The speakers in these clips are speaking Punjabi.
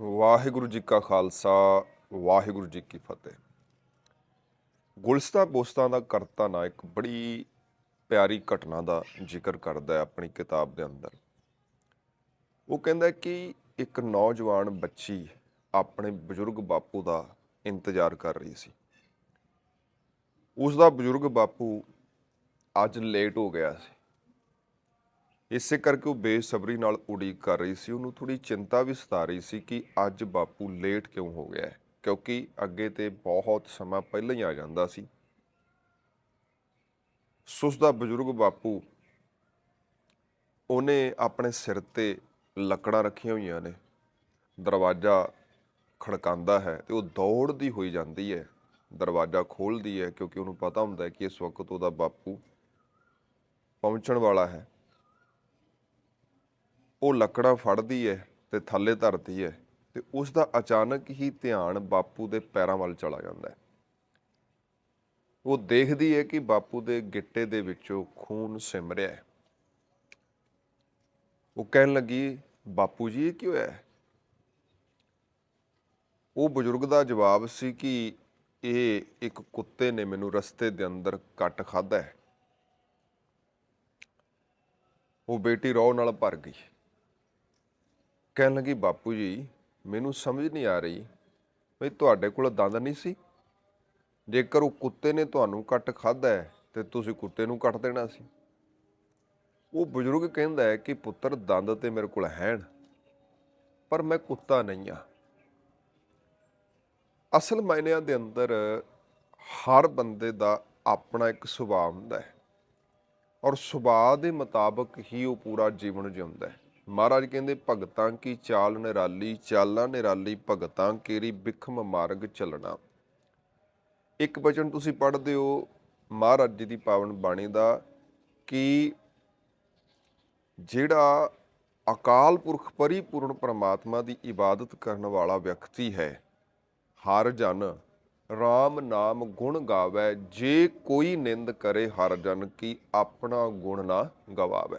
ਵਾਹਿਗੁਰੂ ਜੀ ਕਾ ਖਾਲਸਾ, ਵਾਹਿਗੁਰੂ ਜੀ ਕੀ ਫਤਿਹ। ਗੁਲਸਤਾ ਬੋਸਤਾਂ ਦਾ ਕਰਤਾ ਨਾ ਇੱਕ ਬੜੀ ਪਿਆਰੀ ਘਟਨਾ ਦਾ ਜ਼ਿਕਰ ਕਰਦਾ ਹੈ ਆਪਣੀ ਕਿਤਾਬ ਦੇ ਅੰਦਰ। ਉਹ ਕਹਿੰਦਾ ਕਿ ਇੱਕ ਨੌਜਵਾਨ ਬੱਚੀ ਆਪਣੇ ਬਜ਼ੁਰਗ ਬਾਪੂ ਦਾ ਇੰਤਜ਼ਾਰ ਕਰ ਰਹੀ ਸੀ। ਉਸ ਦਾ ਬਜ਼ੁਰਗ ਬਾਪੂ ਅੱਜ ਲੇਟ ਹੋ ਗਿਆ ਸੀ। ਇਸੇ ਕਰਕੇ ਉਹ ਬੇਸਬਰੀ ਨਾਲ ਉਡੀਕ ਕਰ ਰਹੀ ਸੀ। ਉਹਨੂੰ ਥੋੜੀ ਚਿੰਤਾ ਵੀ ਸਤਾ ਰਹੀ ਸੀ ਕਿ ਅੱਜ ਬਾਪੂ ਲੇਟ ਕਿਉਂ ਹੋ ਗਿਆ ਹੈ, ਕਿਉਂਕਿ ਅੱਗੇ ਤੇ ਬਹੁਤ ਸਮਾਂ ਪਹਿਲਾਂ ਹੀ ਆ ਜਾਂਦਾ ਸੀ। ਸੁਸ ਦਾ ਬਜ਼ੁਰਗ ਬਾਪੂ, ਉਹਨੇ ਆਪਣੇ ਸਿਰ ਤੇ ਲੱਕੜਾਂ ਰੱਖੀਆਂ ਹੋਈਆਂ ਨੇ। ਦਰਵਾਜ਼ਾ ਖੜਕਾਉਂਦਾ ਹੈ ਤੇ ਉਹ ਦੌੜਦੀ ਹੋਈ ਜਾਂਦੀ ਹੈ। ਦਰਵਾਜ਼ਾ ਖੋਲਦੀ ਹੈ ਕਿਉਂਕਿ ਉਹਨੂੰ ਪਤਾ ਹੁੰਦਾ ਹੈ ਕਿ ਇਸ ਵਕਤ ਉਹਦਾ ਬਾਪੂ ਪਹੁੰਚਣ ਵਾਲਾ ਹੈ। ਉਹ ਲੱਕੜਾਂ ਫੜਦੀ ਹੈ ਤੇ ਥੱਲੇ ਧਰਦੀ ਹੈ ਤੇ ਉਸ ਦਾ ਅਚਾਨਕ ਹੀ ਧਿਆਨ ਬਾਪੂ ਦੇ ਪੈਰਾਂ ਵੱਲ ਚਲਾ ਜਾਂਦਾ ਹੈ ਉਹ ਦੇਖਦੀ ਹੈ ਕਿ ਬਾਪੂ ਦੇ ਗਿੱਟੇ ਦੇ ਵਿੱਚੋਂ ਖੂਨ ਸਿਮ ਰਿਹਾ ਹੈ ਉਹ ਕਹਿਣ ਲੱਗੀ, ਬਾਪੂ ਜੀ, ਇਹ ਕੀ ਹੋਇਆ ਉਹ ਬਜ਼ੁਰਗ ਦਾ ਜਵਾਬ ਸੀ ਕਿ ਇਹ ਇੱਕ ਕੁੱਤੇ ਨੇ ਮੈਨੂੰ ਰਸਤੇ ਦੇ ਅੰਦਰ ਕੱਟ ਖਾਦਾ ਹੈ ਉਹ ਬੇਟੀ ਰੋਹ ਨਾਲ ਭਰ ਗਈ। ਕਹਿਣ ਲੱਗੀ, ਬਾਪੂ ਜੀ, ਮੈਨੂੰ ਸਮਝ ਨਹੀਂ ਆ ਰਹੀ ਵੀ ਤੁਹਾਡੇ ਕੋਲ ਦੰਦ ਨਹੀਂ ਸੀ। ਜੇਕਰ ਉਹ ਕੁੱਤੇ ਨੇ ਤੁਹਾਨੂੰ ਕੱਟ ਖਾਦਾ ਹੈ, ਤੇ ਤੁਸੀਂ ਕੁੱਤੇ ਨੂੰ ਕੱਟ ਦੇਣਾ ਸੀ। ਉਹ ਬਜ਼ੁਰਗ ਕਹਿੰਦਾ ਹੈ ਕਿ, ਪੁੱਤਰ, ਦੰਦ ਤੇ ਮੇਰੇ ਕੋਲ ਹੈਣ, ਪਰ ਮੈਂ ਕੁੱਤਾ ਨਹੀਂ ਆ ਅਸਲ ਮਾਇਨਿਆਂ ਦੇ ਅੰਦਰ ਹਰ ਬੰਦੇ ਦਾ ਆਪਣਾ ਇੱਕ ਸੁਭਾਅ ਹੁੰਦਾ ਹੈ, ਔਰ ਸੁਭਾਅ ਦੇ ਮੁਤਾਬਕ ਹੀ ਉਹ ਪੂਰਾ ਜੀਵਨ ਜਿਉਂਦਾ ਹੈ। ਮਹਾਰਾਜ ਕਹਿੰਦੇ, ਭਗਤਾਂ ਕੀ ਚਾਲ ਨਿਰਾਲੀ, ਚਾਲਾਂ ਨਿਰਾਲੀ, ਭਗਤਾਂ ਕੇਰੀ ਬਿਖਮ ਮਾਰਗ ਚੱਲਣਾ। ਇੱਕ ਬਚਨ ਤੁਸੀਂ ਪੜ੍ਹਦੇ ਹੋ, ਮਹਾਰਾਜ ਜੀ ਦੀ ਪਾਵਨ ਬਾਣੀ ਦਾ, ਕਿ ਜਿਹੜਾ ਅਕਾਲ ਪੁਰਖ ਪਰਿਪੂਰਨ ਪਰਮਾਤਮਾ ਦੀ ਇਬਾਦਤ ਕਰਨ ਵਾਲਾ ਵਿਅਕਤੀ ਹੈ, ਹਰ ਜਨ RAM ਨਾਮ ਗੁਣ ਗਾਵੇ, ਜੇ ਕੋਈ ਨਿੰਦ ਕਰੇ ਹਰ ਜਨ, ਕੀ ਆਪਣਾ ਗੁਣ ਨਾ ਗਵਾਵੇ।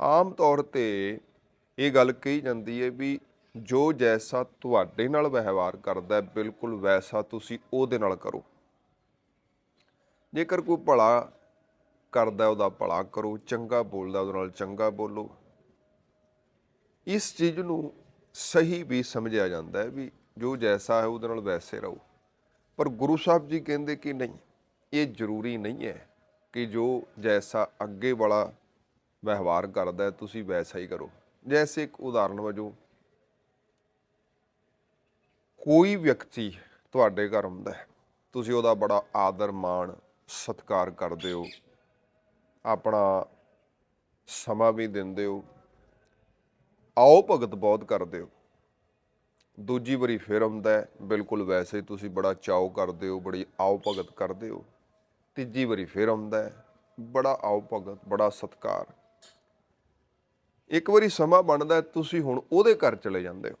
ਆਮ ਤੌਰ ਤੇ ਇਹ ਗੱਲ ਕਹੀ ਜਾਂਦੀ ਹੈ ਵੀ ਜੋ ਜੈਸਾ ਤੁਹਾਡੇ ਨਾਲ ਵਿਵਹਾਰ ਕਰਦਾ ਬਿਲਕੁਲ ਵੈਸਾ ਤੁਸੀਂ ਉਹਦੇ ਨਾਲ ਕਰੋ। ਜੇਕਰ ਕੋਈ ਭਲਾ ਕਰਦਾ ਉਹਦਾ ਭਲਾ ਕਰੋ, ਚੰਗਾ ਬੋਲਦਾ ਉਹਦੇ ਨਾਲ ਚੰਗਾ ਬੋਲੋ। ਇਸ ਚੀਜ਼ ਨੂੰ ਸਹੀ ਵੀ ਸਮਝਿਆ ਜਾਂਦਾ ਹੈ ਵੀ ਜੋ ਜੈਸਾ ਹੈ, ਉਹਦੇ ਨਾਲ ਵੈਸੇ ਰਹੋ। ਪਰ ਗੁਰੂ ਸਾਹਿਬ ਜੀ ਕਹਿੰਦੇ ਕਿ ਨਹੀਂ, ਇਹ ਜ਼ਰੂਰੀ ਨਹੀਂ ਹੈ ਕਿ ਜੋ ਜੈਸਾ ਅੱਗੇ ਵਾਲਾ ਵਿਵਹਾਰ ਕਰਦਾ ਹੈ ਤੁਸੀਂ ਵੈਸਾ ਹੀ ਕਰੋ। ਜੈਸੇ ਇੱਕ ਉਦਾਹਰਣ ਵਜੋਂ ਕੋਈ ਵਿਅਕਤੀ ਤੁਹਾਡੇ ਘਰ ਹੁੰਦਾ ਹੈ ਤੁਸੀਂ ਉਹਦਾ ਬੜਾ ਆਦਰ ਮਾਣ ਸਤਿਕਾਰ ਕਰਦੇ ਹੋ ਆਪਣਾ ਸਮਾਂ ਵੀ ਦਿੰਦੇ ਹੋ ਆਓ ਭਗਤ ਬਹੁਤ ਕਰਦੇ ਹੋ। ਦੂਜੀ ਵਾਰੀ ਫਿਰ ਆਉਂਦਾ ਹੈ, ਬਿਲਕੁਲ ਵੈਸੇ ਹੀ ਤੁਸੀਂ ਬੜਾ ਚਾਅ ਕਰਦੇ ਹੋ ਬੜੀ ਆਓ ਭਗਤ ਕਰਦੇ ਹੋ। ਤੀਜੀ ਵਾਰੀ ਫਿਰ ਆਉਂਦਾ ਹੈ, ਬੜਾ ਆਓ ਭਗਤ ਬੜਾ ਸਤਿਕਾਰ। ਇੱਕ ਵਾਰੀ ਸਮਾਂ ਬਣਦਾ ਤੁਸੀਂ ਹੁਣ ਉਹਦੇ ਘਰ ਚਲੇ ਜਾਂਦੇ ਹੋ।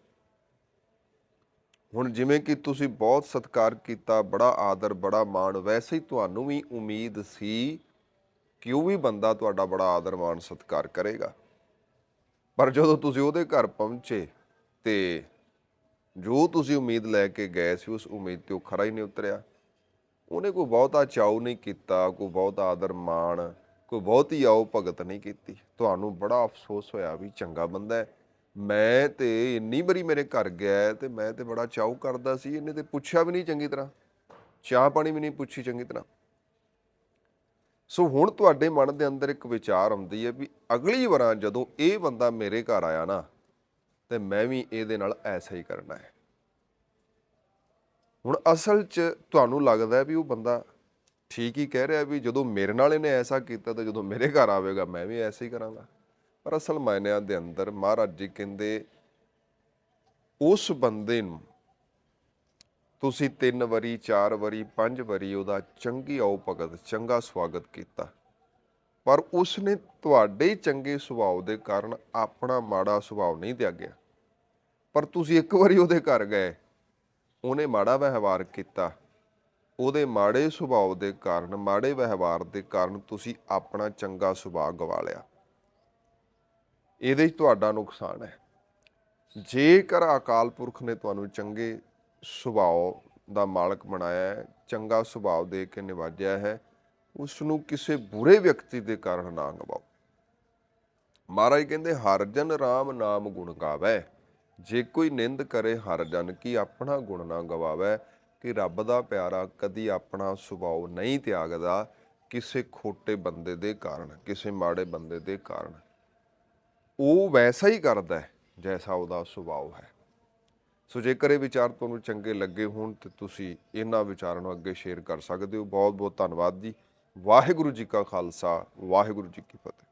ਹੁਣ ਜਿਵੇਂ ਕਿ ਤੁਸੀਂ ਬਹੁਤ ਸਤਿਕਾਰ ਕੀਤਾ, ਬੜਾ ਆਦਰ, ਬੜਾ ਮਾਣ, ਵੈਸੇ ਹੀ ਤੁਹਾਨੂੰ ਵੀ ਉਮੀਦ ਸੀ ਕਿ ਉਹ ਵੀ ਬੰਦਾ ਤੁਹਾਡਾ ਬੜਾ ਆਦਰ, ਮਾਣ, ਸਤਿਕਾਰ ਕਰੇਗਾ। ਪਰ ਜਦੋਂ ਤੁਸੀਂ ਉਹਦੇ ਘਰ ਪਹੁੰਚੇ ਤੇ ਜੋ ਤੁਸੀਂ ਉਮੀਦ ਲੈ ਕੇ ਗਏ ਸੀ, ਉਸ ਉਮੀਦ ਤੇ ਉਹ ਖਰਾ ਹੀ ਨਹੀਂ ਉਤਰਿਆ। ਉਹਨੇ ਕੋਈ ਬਹੁਤਾ ਚਾਉ ਨਹੀਂ ਕੀਤਾ, ਕੋਈ ਬਹੁਤਾ ਆਦਰ, ਮਾਣ ਕੋਈ ਬਹੁਤੀ ਆਓ ਭਗਤ ਨਹੀਂ ਕੀਤੀ। ਤੁਹਾਨੂੰ ਬੜਾ ਅਫਸੋਸ ਹੋਇਆ ਵੀ ਚੰਗਾ ਬੰਦਾ ਹੈ। ਮੈਂ ਤੇ ਇੰਨੀ ਵਾਰੀ ਮੇਰੇ ਘਰ ਗਿਆ ਹੈ ਤੇ ਮੈਂ ਤੇ ਬੜਾ ਚਾਉ ਕਰਦਾ ਸੀ, ਇਹਨੇ ਤੇ ਪੁੱਛਿਆ ਵੀ ਨਹੀਂ ਚੰਗੀ ਤਰ੍ਹਾਂ। ਚਾਹ ਪਾਣੀ ਵੀ ਨਹੀਂ ਪੁੱਛੀ ਚੰਗੀ ਤਰ੍ਹਾਂ। ਸੋ ਹੁਣ ਤੁਹਾਡੇ ਮਨ ਦੇ ਅੰਦਰ ਇੱਕ ਵਿਚਾਰ ਆਉਂਦੀ ਹੈ ਵੀ ਅਗਲੀ ਵਾਰਾਂ ਜਦੋਂ ਇਹ ਬੰਦਾ ਮੇਰੇ ਘਰ ਆਇਆ ਨਾ, ਤੇ ਮੈਂ ਵੀ ਇਹਦੇ ਨਾਲ ਐਸਾ ਹੀ ਕਰਨਾ ਹੈ। ਹੁਣ ਅਸਲ 'ਚ ਤੁਹਾਨੂੰ ਲੱਗਦਾ ਵੀ ਉਹ ਬੰਦਾ ਠੀਕ ਹੀ ਕਹਿ ਰਿਹਾ ਵੀ ਜਦੋਂ ਮੇਰੇ ਨਾਲ ਇਹਨੇ ਐਸਾ ਕੀਤਾ ਤਾਂ ਜਦੋਂ ਮੇਰੇ ਘਰ ਆਵੇਗਾ, ਮੈਂ ਵੀ ਐਸਾ ਹੀ ਕਰਾਂਗਾ। ਪਰ ਅਸਲ ਮਾਇਨਿਆਂ ਦੇ ਅੰਦਰ ਮਹਾਰਾਜ ਜੀ ਕਹਿੰਦੇ, ਉਸ ਬੰਦੇ ਨੂੰ ਤੁਸੀਂ ਤਿੰਨ ਵਾਰੀ, ਚਾਰ ਵਾਰੀ, ਪੰਜ ਵਾਰੀ ਉਹਦਾ ਚੰਗੀ ਆਓ ਭਗਤ, ਚੰਗਾ ਸਵਾਗਤ ਕੀਤਾ। ਪਰ ਉਸਨੇ ਤੁਹਾਡੇ ਚੰਗੇ ਸੁਭਾਅ ਦੇ ਕਾਰਨ ਆਪਣਾ ਮਾੜਾ ਸੁਭਾਅ ਨਹੀਂ ਤਿਆਗਿਆ। ਪਰ ਤੁਸੀਂ ਇੱਕ ਵਾਰੀ ਉਹਦੇ ਘਰ ਗਏ, ਉਹਨੇ ਮਾੜਾ ਵਿਵਹਾਰ ਕੀਤਾ। ਉਹਦੇ ਮਾੜੇ ਸੁਭਾਅ ਦੇ ਕਾਰਨ, ਮਾੜੇ ਵਿਵਹਾਰ ਦੇ ਕਾਰਨ ਤੁਸੀਂ ਆਪਣਾ ਚੰਗਾ ਸੁਭਾਅ ਗਵਾ ਲਿਆ। ਇਹਦੇ 'ਚ ਤੁਹਾਡਾ ਨੁਕਸਾਨ ਹੈ। ਜੇਕਰ ਅਕਾਲ ਪੁਰਖ ਨੇ ਤੁਹਾਨੂੰ ਚੰਗੇ ਸੁਭਾਅ ਦਾ ਮਾਲਕ ਬਣਾਇਆ ਹੈ, ਚੰਗਾ ਸੁਭਾਅ ਦੇ ਕੇ ਨਿਵਾਜਿਆ ਹੈ ਉਸ ਨੂੰ ਕਿਸੇ ਬੁਰੇ ਵਿਅਕਤੀ ਦੇ ਕਾਰਨ ਨਾ ਗਵਾਓ। ਮਹਾਰਾਜ ਕਹਿੰਦੇ, ਹਰ ਜਨ RAM ਨਾਮ ਗੁਣ ਗਾਵੇ। ਜੇ ਕੋਈ ਨਿੰਦ ਕਰੇ ਹਰ ਜਨ ਕੀ ਆਪਣਾ ਗੁਣ ਨਾ ਗਵਾਵੇ। ਕਿ ਰੱਬ ਦਾ ਪਿਆਰਾ ਕਦੀ ਆਪਣਾ ਸੁਭਾਅ ਨਹੀਂ ਤਿਆਗਦਾ ਕਿਸੇ ਖੋਟੇ ਬੰਦੇ ਦੇ ਕਾਰਨ, ਕਿਸੇ ਮਾੜੇ ਬੰਦੇ ਦੇ ਕਾਰਨ। ਉਹ ਵੈਸਾ ਹੀ ਕਰਦਾ ਹੈ, ਜੈਸਾ ਉਹਦਾ ਸੁਭਾਅ ਹੈ। ਸੋ ਜੇਕਰ ਇਹ ਵਿਚਾਰ ਤੁਹਾਨੂੰ ਚੰਗੇ ਲੱਗੇ ਹੋਣ, ਤੇ ਤੁਸੀਂ ਇਹਨਾਂ ਵਿਚਾਰਾਂ ਨੂੰ ਅੱਗੇ ਸ਼ੇਅਰ ਕਰ ਸਕਦੇ ਹੋ। ਬਹੁਤ ਬਹੁਤ ਧੰਨਵਾਦ ਜੀ। ਵਾਹਿਗੁਰੂ ਜੀ ਕਾ ਖਾਲਸਾ, ਵਾਹਿਗੁਰੂ ਜੀ ਕੀ ਫਤਿਹ।